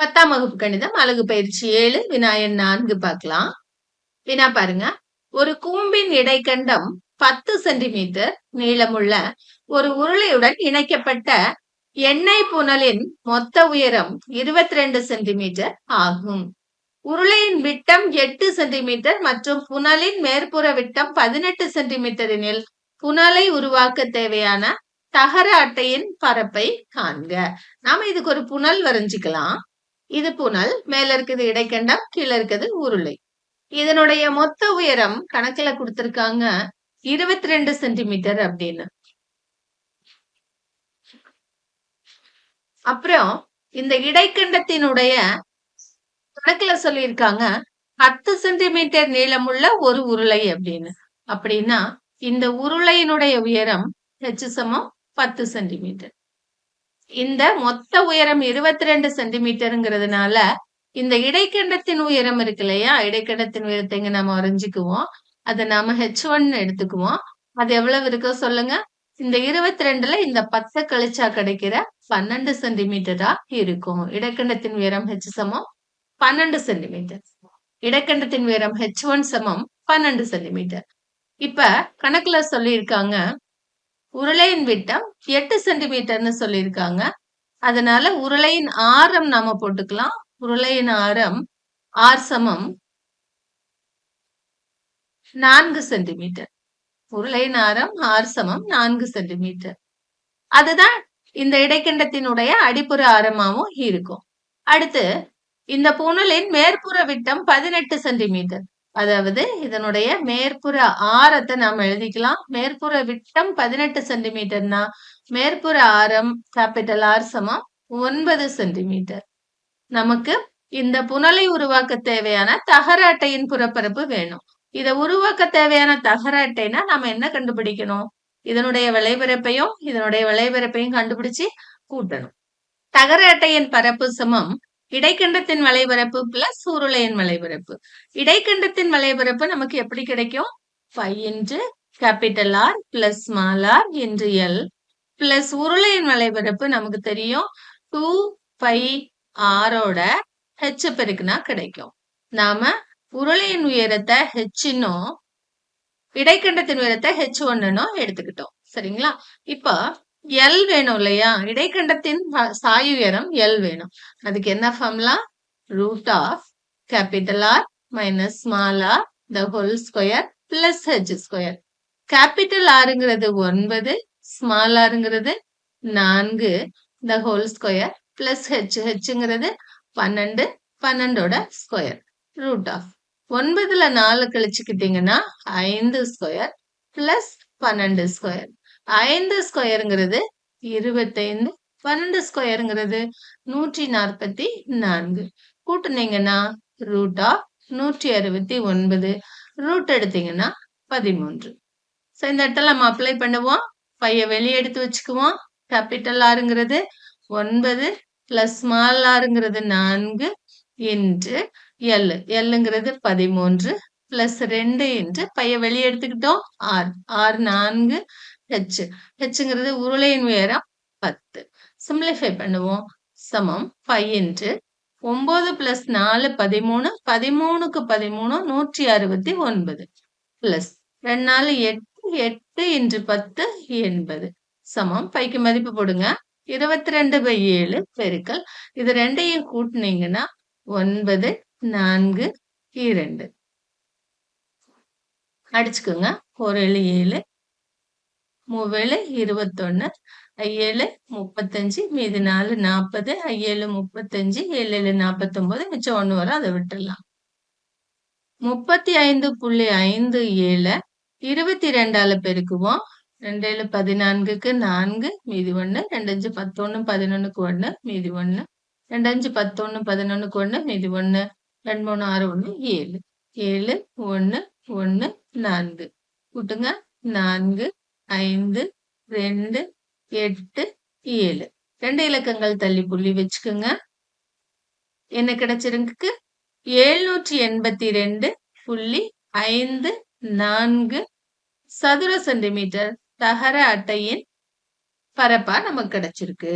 பத்தாம் வகுப்பு கணிதம் அழகு பயிற்சி ஏழு வினாயன் நான்கு பார்க்கலாம். வினா பாருங்க. ஒரு கூம்பின் இடைக்கண்டம் பத்து சென்டிமீட்டர் நீளமுள்ள ஒரு உருளையுடன் இணைக்கப்பட்ட எண்ணெய் புனலின் மொத்த உயரம் இருபத்தி ரெண்டு சென்டிமீட்டர் ஆகும். உருளையின் விட்டம் எட்டு சென்டிமீட்டர் மற்றும் புனலின் மேற்புற விட்டம் பதினெட்டு சென்டிமீட்டரினில் புனலை உருவாக்க தேவையான தகர அட்டையின் பரப்பை காண்க. நாம இதுக்கு ஒரு புனல் வரைஞ்சிக்கலாம். இது புனல் மேல இருக்குது இடைக்கண்டம் கீழே இருக்குது உருளை. இதனுடைய மொத்த உயரம் கணக்குல கொடுத்திருக்காங்க இருபத்தி ரெண்டு சென்டிமீட்டர் அப்படின்னு. அப்புறம் இந்த இடைக்கண்டத்தினுடைய கணக்குல சொல்லியிருக்காங்க பத்து சென்டிமீட்டர் நீளமுள்ள ஒரு உருளை அப்படின்னு. அப்படின்னா இந்த உருளையினுடைய உயரம் ஹெச் சமம் பத்து சென்டிமீட்டர். இந்த மொத்த உயரம் இருபத்தி ரெண்டு சென்டிமீட்டருங்கிறதுனால இந்த இடைக்கண்டத்தின் உயரம் இருக்கு இல்லையா? இடைக்கண்டத்தின் உயரத்தை இங்க நம்ம வரைஞ்சுக்குவோம். அதை நாம ஹெச் ஒன் எடுத்துக்குவோம். அது எவ்வளவு இருக்கோ சொல்லுங்க. இந்த இருபத்தி ரெண்டுல இந்த பத்தை கழிச்சா கிடைக்கிற பன்னெண்டு சென்டிமீட்டரா இருக்கும். இடைக்கண்டத்தின் உயரம் ஹெச் சமம் பன்னெண்டு சென்டிமீட்டர். இடைக்கண்டத்தின் உயரம் ஹெச் ஒன் சமம் பன்னெண்டு சென்டிமீட்டர். இப்ப கணக்குல சொல்லியிருக்காங்க உருளையின் விட்டம் எட்டு சென்டிமீட்டர்னு சொல்லியிருக்காங்க. அதனால உருளையின் ஆரம் நாம போட்டுக்கலாம். உருளையின் ஆரம் ஆர் சமம் நான்கு சென்டிமீட்டர். உருளையின் ஆரம் ஆர் சமம் நான்கு சென்டிமீட்டர். அதுதான் இந்த இடைக்கண்டத்தினுடைய அடிப்புற ஆரமாவும் இருக்கும். அடுத்து இந்த புனலின் மேற்புற விட்டம் பதினெட்டு சென்டிமீட்டர். அதாவது இதனுடைய மேற்புற ஆரத்தை நாம் எழுதிக்கலாம். மேற்புற விட்டம் பதினெட்டு சென்டிமீட்டர்னா மேற்புற ஆரம் கேபிட்டல் ஆர் சமம் ஒன்பது சென்டிமீட்டர். நமக்கு இந்த புனலை உருவாக்க தேவையான தகர அட்டையின் புறப்பரப்பு வேணும். இதை உருவாக்க தேவையான தகர அட்டைனா நாம என்ன கண்டுபிடிக்கணும்? இதனுடைய விளைபரப்பையும் இதனுடைய விளைபரப்பையும் கண்டுபிடிச்சு கூட்டணும். தகர அட்டையின் பரப்பு சமம் இடைக்கண்டத்தின் வலைபரப்பு பிளஸ் உருளையின் வலைபரப்பு இடைக்கண்டத்தின் வலைபரப்பு நமக்கு எப்படி கிடைக்கும்? ஃபைவ் இன்று capital R plus small R என்று எல் பிளஸ் உருளையின் வலைபரப்பு நமக்கு தெரியும். டூ ஃபைவ் ஆரோட ஹெச் பெருக்குனா கிடைக்கும். நாம உருளையின் உயரத்தை ஹெச்சினும் இடைக்கண்டத்தின் உயரத்தை ஹெச் ஒன்னுனோ எடுத்துக்கிட்டோம். சரிங்களா? இப்போ எல் வேணும் இல்லையா? இடைக்கண்டத்தின் சாய் உயரம் எல் வேணும். அதுக்கு என்ன formula root of capital R minus small R the whole square plus H square capital ஆருங்கிறது ஒன்பது ஸ்மால் ஆருங்கிறது நான்கு the whole square plus H ஹெச்ங்கிறது பன்னெண்டு பன்னெண்டோட ஸ்கொயர் ரூட் ஆஃப் ஒன்பதுல நாலு கழிச்சுக்கிட்டீங்கன்னா ஐந்து ஸ்கொயர் பிளஸ் பன்னெண்டு ஸ்கொயர் ஐந்து ஸ்கொயருங்கிறது இருபத்தைந்து பன்னெண்டு ஸ்கொயருங்கிறது நூற்றி நாற்பத்தி நான்கு. கூட்டினீங்கன்னா ரூட் ஆஃப் நூற்றி அறுபத்தி ஒன்பது ரூட் எடுத்தீங்கன்னா பதிமூன்று. ஸோ இந்த இடத்துல நம்ம அப்ளை பண்ணுவோம். பைய வெளியே எடுத்து வச்சுக்குவோம். கேபிட்டல் ஆருங்கிறது ஒன்பது பிளஸ் ஸ்மால் ஆருங்கிறது நான்கு இன்று எல் எல்லுங்கிறது பதிமூன்று பிளஸ் ரெண்டு என்று பைய வெளியே எடுத்துக்கிட்டோம். ஆர் ஆர் நான்கு ஹெச் ஹெச்ங்கிறது உருளையின் உயரம் பத்து. சிம்பிளிஃபை பண்ணுவோம். சமம் ஃபைவ் இன்ட்டு ஒன்பது பிளஸ் நாலு பதிமூணு பதிமூணுக்கு பதிமூணு நூற்றி அறுபத்தி ஒன்பது. பிளஸ் ரெண்டு நாலு எட்டு எட்டு இன்று பத்து எண்பது. சமம் பைக்கு மதிப்பு போடுங்க. இருபத்தி ரெண்டு பை ஏழு பெருக்கல். இது ரெண்டையும் கூட்டினீங்கன்னா ஒன்பது நான்கு இரண்டு. அடிச்சுக்கோங்க. ஒரு ஏழு ஏழு மூவேழு இருபத்தொன்னு ஐயேழு முப்பத்தஞ்சு மீது நாலு நாற்பது ஐயேழு முப்பத்தஞ்சு ஏழு ஏழு நாற்பத்தொன்பது மிச்சம் ஒன்று வரும் அதை விட்டுடலாம். முப்பத்தி ஐந்து புள்ளி ஐந்து ஏழு இருபத்தி ரெண்டால பெருக்குவோம். ரெண்டு ஏழு பதினான்குக்கு நான்கு மீதி ஒன்று ரெண்டஞ்சு பத்தொன்னு பதினொன்னுக்கு ஒன்று மீதி ஒன்று ரெண்டஞ்சு பத்தொன்னு பதினொன்னுக்கு ஒன்று மீதி ஒன்று ரெண்டு மூணு ஆறு ஒன்று ஏழு. ஏழு ஒன்று ஒன்று நான்கு. கூட்டுங்க. நான்கு ஐந்து ரெண்டு எட்டு ஏழு. ரெண்டு இலக்கங்கள் தள்ளி புள்ளி வச்சுக்கோங்க. என்ன கிடைச்சிருக்கு எழுநூற்றி எண்பத்தி ரெண்டு புள்ளி ஐந்து நான்கு சதுர சென்டிமீட்டர் தகர அட்டையின் பரப்பா நமக்கு கிடைச்சிருக்கு.